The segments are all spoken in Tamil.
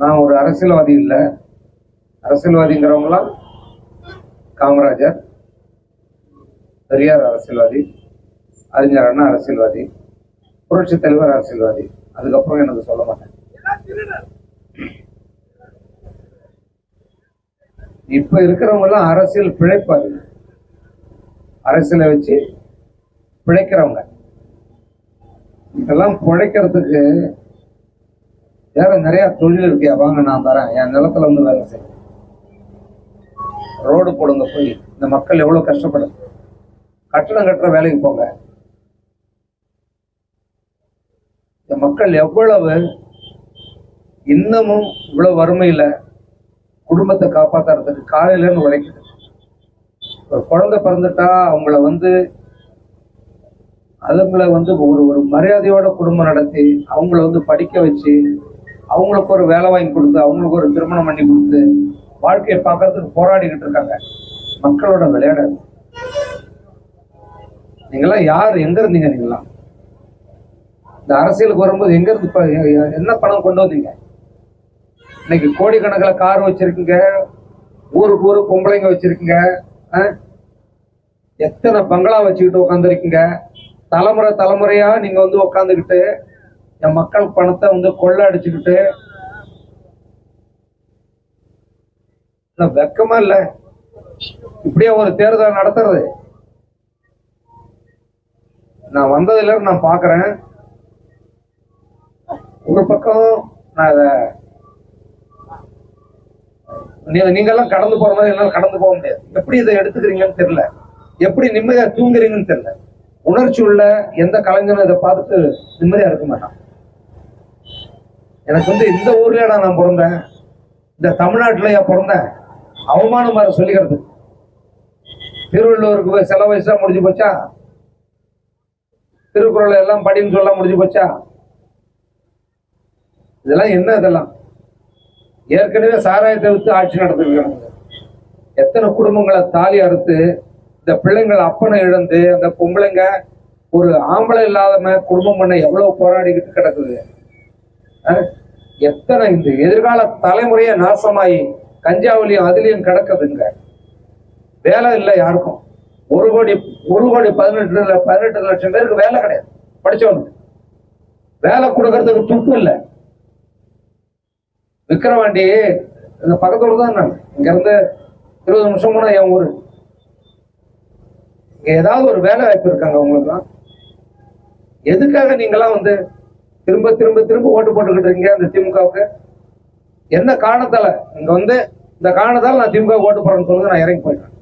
நான் ஒரு அரசியல்வாதி இல்லை. அரசியல்வாதிங்கிறவங்களாம் காமராஜர் பெரியார் அரசியல்வாதி அறிஞர் அண்ணா அரசியல்வாதி புரட்சி தலைவர் அரசியல்வாதி. அதுக்கப்புறம் எனக்கு சொல்ல மாட்டேன். இப்ப இருக்கிறவங்க எல்லாம் அரசியல் பிழைப்பாரு அரசியலை வச்சு பிழைக்கிறவங்க. இதெல்லாம் பிழைக்கிறதுக்கு வேற நிறைய தொழில் இருக்கியா வாங்க நான் தரேன் என் நிலத்துல வந்து வேலை செய்யும் ரோடு போடுங்க போய். இந்த மக்கள் எவ்வளவு கஷ்டப்படும் கட்டணம் கட்டுற வேலைக்கு போங்க. இந்த மக்கள் எவ்வளவு இன்னமும் இவ்வளோ வறுமையில் குடும்பத்தை காப்பாத்துறதுக்கு காலையில உழைக்குது. ஒரு குழந்தை பிறந்துட்டா அவங்கள வந்து அதுங்களை வந்து ஒரு ஒரு மரியாதையோட குடும்பம் நடத்தி அவங்கள வந்து படிக்க வச்சு அவங்களுக்கு ஒரு வேலை வாங்கி கொடுத்து அவங்களுக்கு ஒரு திருமணம் பண்ணி கொடுத்து வாழ்க்கையை பார்க்கறதுக்கு போராடிக்கிட்டு இருக்காங்க. மக்களோட விளையாடாது நீங்களாம் யார்? எங்க இருந்தீங்க நீங்களாம் இந்த அரசியலுக்கு வரும்போது எங்க இருந்து என்ன பணம் கொண்டு வந்தீங்க? இன்னைக்கு கோடிக்கணக்கில் கார் வச்சிருக்கீங்க ஊருக்கு ஊரு பொம்பளைங்க வச்சிருக்கீங்க எத்தனை பங்களா வச்சுக்கிட்டு உட்காந்துருக்கீங்க தலைமுறை தலைமுறையா நீங்க வந்து உட்காந்துக்கிட்டு என் மக்கள் பணத்தை வந்து கொள்ள அடிச்சுக்கிட்டு இல்ல, வெக்கமா இல்ல. இப்படியே ஒரு தேர்தல் நடத்துறது. நான் வந்ததுல நான் பாக்குறேன் ஒரு பக்கம் நான் இத நீங்க நீங்கெல்லாம் கடந்து போற மாதிரி என்னால கடந்து போக முடியாது. எப்படி இதை எடுத்துக்கிறீங்கன்னு தெரியல. எப்படி நிம்மதியா தூங்குறீங்கன்னு தெரியல. உணர்ச்சி உள்ள எந்த கலைஞரும் இதை பார்த்துட்டு நிம்மதியா இருக்க மாட்டான். எனக்கு வந்து இந்த ஊர்லடா நான் பிறந்தேன்? இந்த தமிழ்நாட்டிலயா பிறந்தேன்? அவமானம் வேற சொல்லிக்கிறது. திருவள்ளுவருக்கு போய் சில வயசா முடிஞ்சு போச்சா? திருக்குறளை எல்லாம் படின்னு சொல்ல முடிஞ்சு போச்சா? இதெல்லாம் என்ன இதெல்லாம்? ஏற்கனவே சாராயத்தை வித்து ஆட்சி நடத்திருக்காங்க. எத்தனை குடும்பங்களை தாலி அறுத்து இந்த பிள்ளைங்கள் அப்பனை இழந்து அந்த பொம்பளைங்க ஒரு ஆம்பளை இல்லாதம குடும்பம் பண்ண எவ்வளவு போராடிக்கிட்டு கிடக்குது? எத்தனை இந்த எதிர்கால தலைமுறையே நாசமாயி கஞ்சாவிலையும் அதுலயும் கிடக்குதுங்க. வேலை இல்லை யாருக்கும். ஒரு கோடி ஒரு கோடி பதினெட்டு பதினெட்டு லட்சம் பேருக்கு வேலை கிடையாது. படிச்சவனுக்கு. வேலை கொடுக்கறதுக்கு துப்பு இல்லை. விக்கிரவாண்டி இந்த பக்கத்தோடு தான் நான் இங்க இருந்து இருபது நிமிஷம் கூட என் ஊரு. இங்க ஏதாவது ஒரு வேலை வாய்ப்பு இருக்காங்க உங்களுக்குலாம் எதுக்காக நீங்களாம் வந்து திரும்ப திரும்ப திரும்ப ஓட்டு போட்டுக்கிட்டு இருக்கீங்க அந்த திமுகவுக்கு. என்ன காரணத்தால? இங்க வந்து இந்த காரணத்தால நான் திமுக ஓட்டு போறேன்னு சொல்லுங்க நான் இறங்கி போயிட்டேன்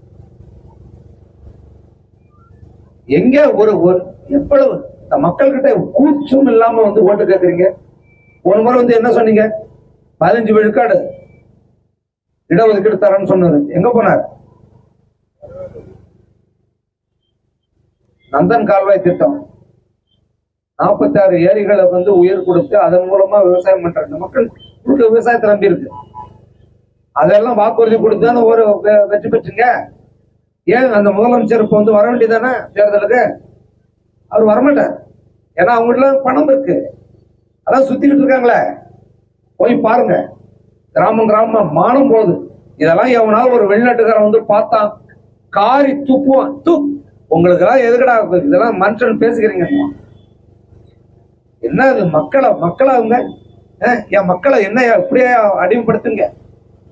எங்க ஒரு ஒரு எவ்வளவு இந்த மக்கள்கிட்ட கூச்சம் இல்லாம வந்து ஓட்டு கேட்கறீங்க ஒரு முறை வந்து என்ன சொன்னீங்க? பதினஞ்சு விழுக்காடு இடஒதுக்கீடு தரேன்னு சொன்னது. எங்க போனார்? நந்தன் கால்வாய் திட்டம். நாற்பத்தாறு ஏரிகளை வந்து உயிர் கொடுத்து அதன் மூலமா விவசாயம் பண்றாங்க. மக்கள் முழுக்க விவசாயத்தை நம்பி இருக்கு. அதெல்லாம் வாக்குறுதி கொடுத்து தானே ஒரு வெ- வெற்றி பெற்றுங்க. ஏன் அந்த முதலமைச்சர் இப்போ வந்து வர வேண்டியதானே தேர்தலுக்கு? அவர் வரமாட்டார். ஏன்னா அவங்ககிட்ட பணம் இருக்கு. அதான் சுத்திக்கிட்டு இருக்காங்களே. போய் பாருங்க. கிராமம் கிராமம் மானம் போகுது. இதெல்லாம் எவனாவது ஒரு வெளிநாட்டுக்காரன் வந்து பார்த்தான் காரி துப்புவான். து! உங்களுக்கு எல்லாம் எதுக்கடா இதெல்லாம் மனுஷன் பேசுகிறீங்க என்ன அது மக்களை மக்களை அவங்க என் மக்களை என்ன இப்படியே அடிமைப்படுத்துங்க?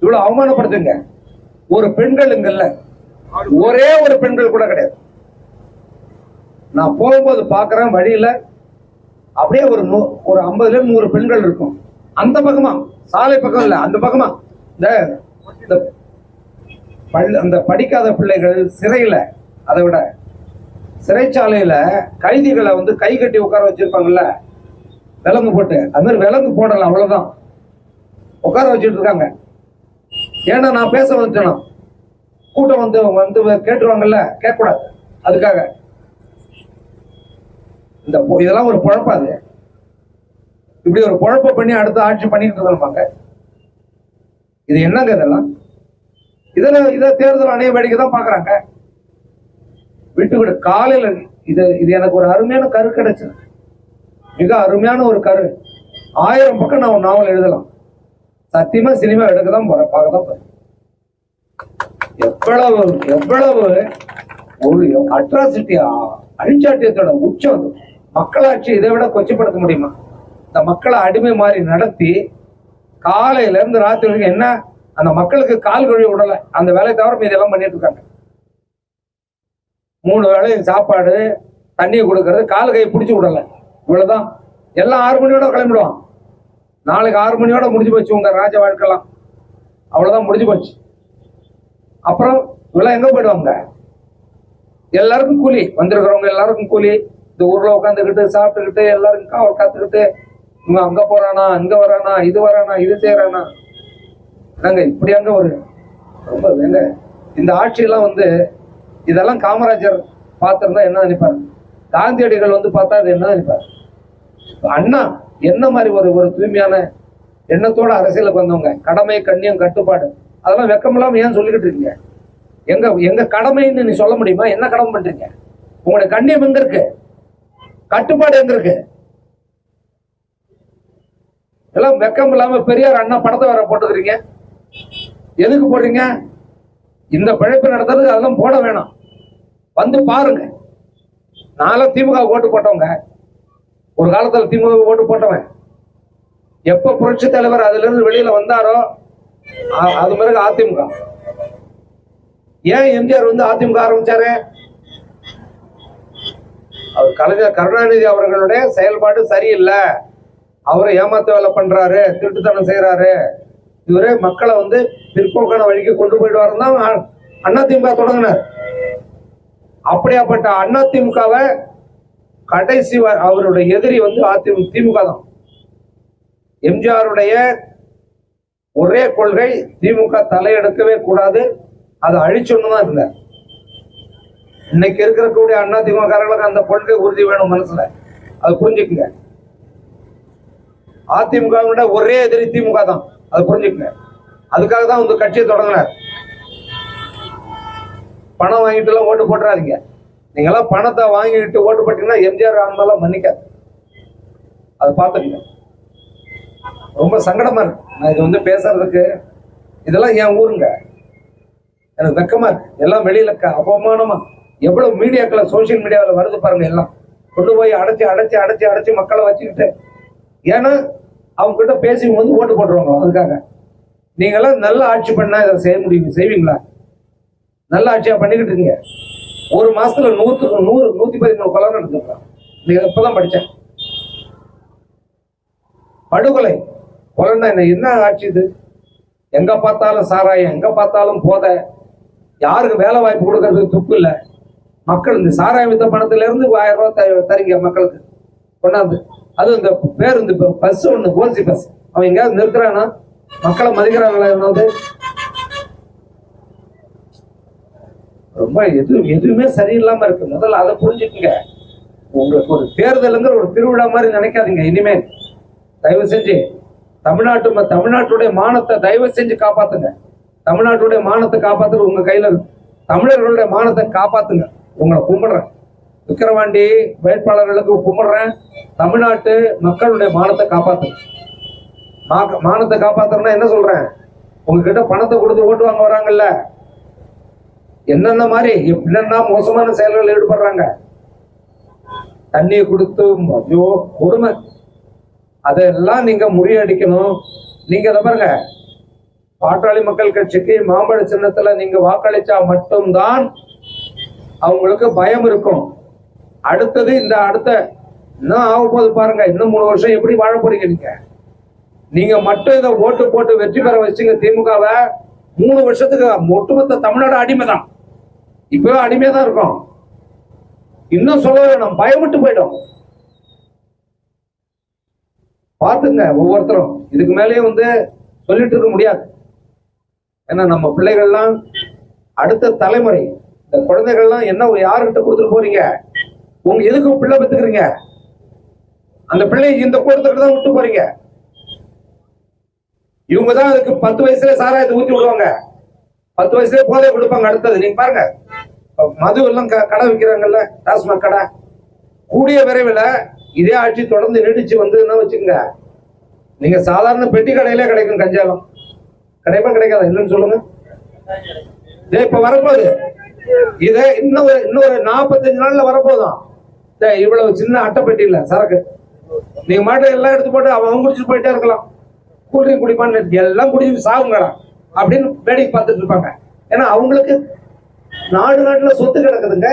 இவ்வளவு அவமானப்படுத்துங்க? ஒரு பெண்கள் இங்கல்ல ஒரே ஒரு பெண்கள் கூட கிடையாது. நான் போகும்போது பாக்குறேன் வழியில அப்படியே ஒரு நூ ஒரு ஐம்பதுல நூறு பெண்கள் இருக்கும். அந்த பக்கமா சாலை பக்கம் இல்ல அந்த பக்கமா. இந்த இந்த பள்ளி அந்த படிக்காத பிள்ளைகள் சிறையில அதை விட சிறைச்சாலையில கைதிகளை வந்து கை கட்டி உட்கார வச்சிருப்பாங்கல்ல விலங்கு போட்டு. அது மாதிரி விலங்கு போடலாம் அவ்வளவுதான். உட்கார வச்சுட்டு இருக்காங்க. ஏன்னா நான் பேச வந்துட்டேனா? கூட்டம் வந்து வந்து கேட்டுருவாங்கல்ல? கேட்கக்கூடாது. அதுக்காக. இந்த இதெல்லாம் ஒரு குழப்பாது இப்படி ஒரு குழப்ப பண்ணி அடுத்த ஆட்சி பண்ணிட்டு இருப்பாங்க இது என்னங்க இதெல்லாம்? இதெல்லாம் இதை தேர்தல் அணைய வேடிக்கை தான் பாக்குறாங்க விட்டு விடு காலையில் இது இது எனக்கு ஒரு அருமையான கரு கிடைச்சது மிக அருமையான ஒரு கரு. ஆயிரம் பக்கம் நான் ஒரு நாவல் எழுதலாம். சத்தியமா சினிமா எடுக்க தான் போறேன் பார்க்க தான் போறேன். எவ்வளவு எவ்வளவு ஒரு அட்ராசிட்டியா அழிச்சாட்டியத்தோட உச்சம் அது. மக்களாட்சி இதை விட கொச்சப்படுத்த முடியுமா? இந்த மக்களை அடிமை மாதிரி நடத்தி காலையில இருந்து ராத்திரி வரைக்கும் என்ன? அந்த மக்களுக்கு கால் கழுவி விடலை. அந்த வேலையை தவிர மீதி எல்லாம் பண்ணிட்டு இருக்காங்க. மூணு வேளையும் சாப்பாடு தண்ணியை கொடுக்கறது கால் கை பிடிச்சி விடலை. இவ்வளவுதான். எல்லாம் ஆறு மணியோட கிளம்பிடுவான். நாளைக்கு ஆறு மணியோட முடிஞ்சு போச்சு உங்க ராஜ வாழ்க்கைலாம். அவ்வளவுதான் முடிஞ்சு போச்சு. அப்புறம் இவெல்லாம் எங்க போயிடுவாங்க? எல்லாருக்கும் கூலி. வந்திருக்கிறவங்க எல்லாருக்கும் கூலி. இந்த ஊர்ல உட்காந்துக்கிட்டு சாப்பிட்டுக்கிட்டு எல்லாருக்கும் காவல் காத்துக்கிட்டு இவன் அங்க போறானா அங்க வரானா இது வரானா இது செய்யறானா நாங்க இப்படி அங்க ஒரு ரொம்ப வேங்க இந்த ஆட்சியெல்லாம் வந்து இதெல்லாம் காமராஜர் பார்த்திருந்தா என்ன நினைப்பாரு? காந்தியடிகள் வந்து பார்த்தா அது என்ன நினைப்பாரு? அண்ணா என்ன மாதிரி ஒரு ஒரு தூய்மையான எண்ணத்தோட அரசியலுக்கு வந்தவங்க? கடமை கண்ணியம் கட்டுப்பாடு. அதெல்லாம் வெக்கமில்லாமல் ஏன் சொல்லிக்கிட்டு இருக்கீங்க? எங்க எங்க கடமைன்னு நீ சொல்ல முடியுமா? என்ன கடமை பண்றீங்க? உங்களுடைய கண்ணியம் எங்க இருக்கு? கட்டுப்பாடு எங்க இருக்கு? எல்லாம் வெக்கம் இல்லாம பெரியார் அண்ணா படத்தை வேற போட்டுக்கிறீங்க. எதுக்கு போடுறீங்க? இந்த பிழைப்பு நடத்துறதுக்கு அதெல்லாம் போட வேணாம். வந்து பாருங்க. நான்லாம் திமுக ஓட்டு போட்டவங்க. ஒரு காலத்துல திமுக ஓட்டு போட்டவன். எப்ப புரட்சி தலைவர் அதுல இருந்து வெளியில வந்தாரோ அது பிறகு அதிமுக. ஏன் எம்ஜிஆர் வந்து அதிமுக ஆரம்பிச்சாரு? அவர் கலைஞர் கருணாநிதி அவர்களுடைய செயல்பாடு சரியில்லை. அவரை ஏமாத்த வேலை பண்றாரு திருட்டுத்தனம் செய்யறாரு இவரே மக்களை வந்து பிற்போக்கான வழிக்கு கொண்டு போயிடுவாருன்னு தான் அண்ணா திமுக தொடங்கினார். அப்படியாப்பட்ட அண்ணா கடைசி அவருடைய எதிரி வந்து அதிமுக திமுக தான். எம்ஜிஆருடைய ஒரே கொள்கை திமுக தலையெடுக்கவே கூடாது. அதை அழிச்சொன்னு தான் இருந்தார். இன்னைக்கு இருக்கக்கூடிய அண்ணா திமுகங்களுக்கு அந்த கொள்கை உறுதி வேணும் மனசுல. அது புரிஞ்சுக்குங்க. அதிமுக ஒரே எதிரி திமுக தான். அது புரிஞ்சுக்குங்க. அதுக்காக தான் வந்து கட்சியை தொடங்கினார். பணம் வாங்கிட்டு எல்லாம் ஓட்டு போட்டுறாதீங்க. நீங்க எல்லாம் பணத்தை வாங்கிட்டு ஓட்டு போட்டீங்கன்னா எம்ஜிஆர் ஆன்மாலாம் மன்னிக்காது அது பார்த்துக்கங்க. ரொம்ப சங்கடமா இருக்கு. நான் இது வந்து பேசுறதுக்கு இதெல்லாம் என் ஊருங்க? எனக்கு வெக்கமா இருக்கு. எல்லாம் வெளியில க- அவமானமா. எவ்வளவு மீடியாக்களை சோஷியல் மீடியாவில் வருது பாருங்க எல்லாம். கொண்டு போய் அடைச்சி அடைச்சி அடைச்சி அடைச்சி மக்களை வச்சுக்கிட்டு. ஏன்னா அவங்க கிட்ட பேசி வந்து ஓட்டு போட்டுருவாங்க அதுக்காக. நீங்களாம் நல்ல ஆட்சி பண்ணா இதை செய்ய முடியும். செய்வீங்களா? நல்ல ஆட்சியா பண்ணிக்கிட்டு இருக்கீங்க. ஒரு மாசத்துல நூத்துக்கு நூறு நூத்தி பதிமூணு கொலை நடந்திருக்கான் இப்பதான் படிச்சேன் படுகொலை. கொலைன்னா என்ன? என்ன ஆட்சி இது? எங்க பார்த்தாலும் சாராயம் எங்க பார்த்தாலும் போத. யாருக்கு வேலை வாய்ப்பு கொடுக்கறதுக்கு துப்பு இல்லை. மக்கள் இந்த சாராயம் வித்த பணத்துல இருந்து ஆயிரம் ரூபாய் த- தரீங்க மக்களுக்கு. கொண்டாந்து. அது இந்த பேருந்து பஸ் ஒண்ணு ஓசி பஸ். அவன் எங்கேயாவது நிறுத்துறானா? மக்களை மதிக்கிறாங்களா என்னது? ரொம்ப எது எதுவுமே சரியில்லாம இருக்கு. முதல்ல அதை புரிஞ்சுக்குங்க. உங்களுக்கு ஒரு தேர்தலுங்கிற ஒரு திருவிழா மாதிரி நினைக்காதீங்க இனிமேல் தயவு செஞ்சு தமிழ்நாட்டு ம- தமிழ்நாட்டுடைய மானத்தை தயவு செஞ்சு காப்பாத்துங்க. தமிழ்நாட்டுடைய மானத்தை காப்பாத்துறது உங்க கையில தமிழர்களுடைய மானத்தை காப்பாத்துங்க. உங்களை கும்பிடுறேன். விக்கிரவாண்டி வேட்பாளர்களுக்கு கும்பிடுறேன். தமிழ்நாட்டு மக்களுடைய மானத்தை காப்பாத்துங்க. மா- மானத்தை காப்பாத்துறேன்னா என்ன சொல்றேன்? உங்ககிட்ட பணத்தை கொடுத்து ஓட்டு வாங்க வராங்கல்ல? என்னென்ன மாதிரி என்னென்ன மோசமான செயல்களில் ஈடுபடுறாங்க? தண்ணியை கொடுத்து ஐயோ கொடுமை. அதெல்லாம் நீங்க முறியடிக்கணும். நீங்க இதை பாருங்க. பாட்டாளி மக்கள் கட்சிக்கு மாம்பழ சின்னத்துல நீங்க வாக்களிச்சா மட்டும்தான் அவங்களுக்கு பயம் இருக்கும். அடுத்தது இந்த அடுத்த இன்னும் ஆக போது பாருங்க. இன்னும் மூணு வருஷம் எப்படி வாழ போறீங்க நீங்க? நீங்க மட்டும் இதை ஓட்டு போட்டு வெற்றி பெற வச்சீங்க திமுகவை. மூணு வருஷத்துக்கு ஒட்டுமொத்த தமிழ்நாடு அடிமை தான் இப்பவே அடிமையா தான் இருக்கும். இன்னும் சொல்ல வேணும். பயப்பட்டு போயிடும். பார்த்துங்க ஒவ்வொருத்தரும். இதுக்கு மேலேயும் வந்து சொல்லிட்டு இருக்க முடியாது. ஏன்னா நம்ம பிள்ளைகள்லாம் அடுத்த தலைமுறை. இந்த குழந்தைகள்லாம் என்ன ஒரு யாருக்கிட்ட கொடுத்துட்டு போறீங்க? உங்க எதுக்கு பிள்ளை பெற்றுக்கிறீங்க அந்த பிள்ளையை இந்த கூட்டத்துக்கு தான் விட்டு போறீங்க. இவங்க தான் அதுக்கு பத்து வயசுல சாராயத்தை ஊத்தி விடுவாங்க. பத்து வயசுல போதை கொடுப்பாங்க அடுத்தது. நீங்க பாருங்க. மது எல்லாம் க- கடை விற்கிறாங்கல்ல டாஸ்மாக் கடை. கூடிய விரைவில் இதே ஆட்சி தொடர்ந்து நீடிச்சு வந்ததுன்னா வச்சுக்கோங்க. நீங்க சாதாரண பெட்டி கடையிலே கிடைக்கும் கஞ்சாலம் கிடைப்பா கிடைக்காதா? இல்லைன்னு சொல்லுங்க. இதே இப்ப வரப்போகுது. இதே இன்னும் ஒரு இன்னொரு நாற்பத்தஞ்சு நாள்ல வரப்போதும் இதே இவ்வளவு சின்ன அட்டை பெட்டி இல்லை சரக்கு. நீங்க மாட்டை எல்லாம் எடுத்து போட்டு அவன் அவன் குடிச்சிட்டு போயிட்டே இருக்கலாம். கூல்ட்ரிங்க் குடிப்பான்னு எல்லாம் குடிச்சு சாகுங்கடா அப்படின்னு வேடிக்கை பார்த்துட்டு இருப்பாங்க. ஏன்னா அவங்களுக்கு நாடு நாட்டுல சொத்து கிடக்குதுங்க.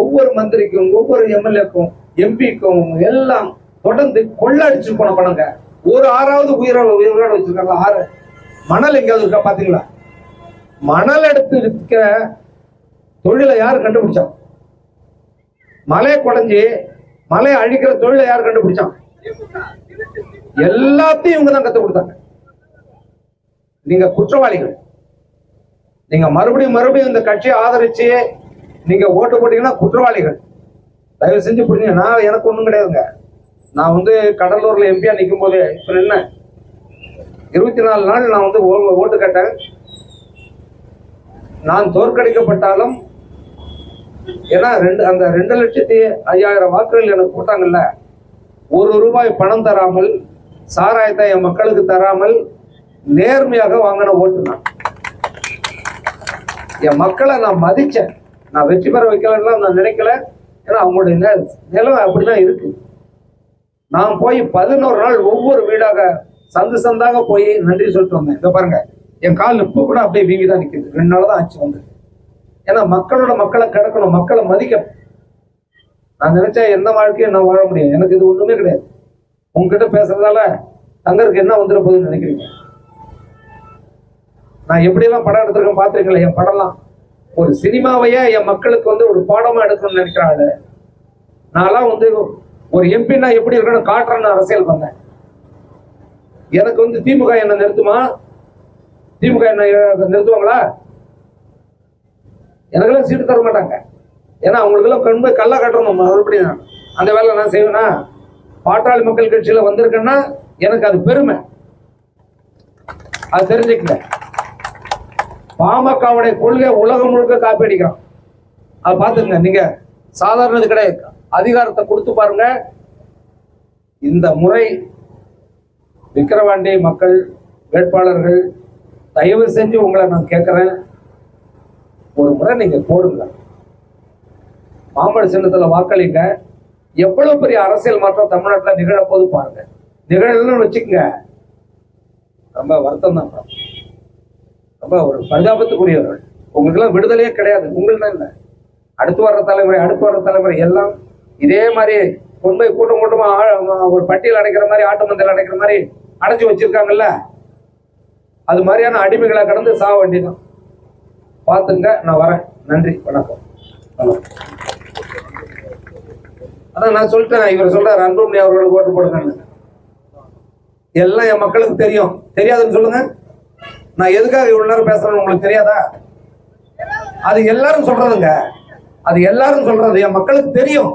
ஒவ்வொரு மந்திரிக்கும் ஒவ்வொரு எம்எல்ஏக்கும் எம்பிக்கும் எல்லாம் தொடர்ந்து கொள்ளடிச்சு போன பணங்க. ஒரு ஆறாவது உயிரோட உயிரோட வச்சிருக்காங்க ஆறு. மணல் எங்கேயாவது இருக்கா பாத்தீங்களா? மணல் எடுத்து இருக்கிற தொழிலை யார் கண்டுபிடிச்சான்? மலையை குடஞ்சி மலையை அழிக்கிற தொழிலை யார் கண்டுபிடிச்சான்? எல்லாத்தையும் இவங்க தான் கத்து கொடுத்தாங்க. நீங்க குற்றவாளிகள். நீங்க மறுபடியும் மறுபடியும் இந்த கட்சியை ஆதரிச்சு நீங்க ஓட்டு போட்டீங்கன்னா குற்றவாளிகள். தயவு செஞ்சு புரிஞ்சுங்க. நான் எனக்கு ஒண்ணும் கிடையாதுங்க. நான் வந்து கடலூர்ல எம்பியா நிற்கும் போது இப்ப என்ன இருபத்தி நாலு நாள் நான் வந்து ஓ- ஓட்டு கேட்டேன். நான் தோற்கடிக்கப்பட்டாலும் ஏன்னா ரெண்டு அந்த ரெண்டு லட்சத்தி ஐயாயிரம் வாக்குகள் எனக்கு போட்டாங்கல்ல ஒரு ரூபாய் பணம் தராமல் சாராயத்தை என் மக்களுக்கு தராமல் நேர்மையாக வாங்கின ஓட்டு நான். என் மக்களை நான் மதிச்சேன். நான் வெற்றி பெற வைக்கலன்னா நான் நினைக்கல. ஏன்னா அவங்களுடைய நே- நிலம் அப்படிதான் இருக்கு. நான் போய் பதினோரு நாள் ஒவ்வொரு வீடாக சந்து சந்தாக போய் நன்றி சொல்லிட்டு வந்தேன். இதை பாருங்க என் கால் இப்போ கூட அப்படியே வீங்கி தான் நிற்கிது ரெண்டு நாள் தான் ஆச்சு வந்து. ஏன்னா மக்களோட மக்களை கிடக்கணும் மக்களை மதிக்கணும். நான் நினைச்சா எந்த வாழ்க்கையும் நான் வாழ முடியும். எனக்கு இது ஒண்ணுமே கிடையாது. உங்ககிட்ட பேசுறதால தங்கருக்கு என்ன வந்துட போகுதுன்னு நினைக்கிறீங்க? நான் எப்படியெல்லாம் படம் எடுத்திருக்கேன் பார்த்துருக்கீங்களா என் படம்லாம். ஒரு சினிமாவையே என் மக்களுக்கு வந்து ஒரு பாடமா எடுக்கணும்னு நினைக்கிற ஆளு. நான்லாம் வந்து ஒரு எம்பின்னா எப்படி இருக்கணும் காட்டுறேன்னு அரசியல் பண்ணேன். எனக்கு வந்து திமுக என்ன நிறுத்துமா? திமுக என்ன நிறுத்துவாங்களா? எனக்கெல்லாம் சீட்டு தர மாட்டாங்க. ஏன்னா அவங்களுக்கெல்லாம் கண்பு போய் கல்ல கட்டணும். மறுபடியும் அந்த வேலை நான் செய்வேனா? பாட்டாளி மக்கள் கட்சியில் வந்திருக்கேன்னா எனக்கு அது பெருமை. அது தெரிஞ்சுக்கல பாமகவுடைய கொள்கை உலகம் முழுக்க காப்பி அடிக்கிறான். அதை பார்த்துங்க நீங்க சாதாரணது கிடையாது. அதிகாரத்தை கொடுத்து பாருங்க. இந்த முறை விக்கிரவாண்டி மக்கள் வேட்பாளர்கள் தயவு செஞ்சு உங்களை நான் கேட்குறேன். ஒரு முறை நீங்கள் போடுங்க. மாம்பழ சின்னத்தில் வாக்களிங்க. எவ்வளவு பெரிய அரசியல் மாற்றம் தமிழ்நாட்டில் நிகழப்போது பாருங்க. நிகழலன்னு வச்சுக்கோங்க. ரொம்ப வருத்தம் தான் ரொம்ப ஒரு பரிதாபத்துக்குரியவர்கள் உங்களுக்கெல்லாம் விடுதலையே கிடையாது. உங்களுக்கு தான் இல்லை அடுத்து வர்ற தலைமுறை அடுத்து வர்ற தலைமுறை எல்லாம் இதே மாதிரி கொண்டு கூட்டம் கூட்டமா ஒரு பட்டியல் அடைக்கிற மாதிரி ஆட்டு மந்தையில் அடைக்கிற மாதிரி அடைச்சு வச்சிருக்காங்கல்ல? அது மாதிரியான அடிமைகளை கடந்து சாக வேண்டியதான் பார்த்துங்க நான் வரேன். நன்றி வணக்கம். வணக்கம். அதான் நான் சொல்லிட்டேன் இவர் சொல்றாரு அன்புமணி அவர்களுக்கு ஓட்டு போடுங்கன்னு. எல்லாம் என் மக்களுக்கு தெரியும். தெரியாதுன்னு சொல்லுங்க. நான் எதுக்காக இவ்வளவு நேரம் பேசுறேன்னு உங்களுக்கு தெரியாதா? அது எல்லாரும் சொல்றதுங்க. அது எல்லாரும் சொல்றது என் மக்களுக்கு தெரியும்.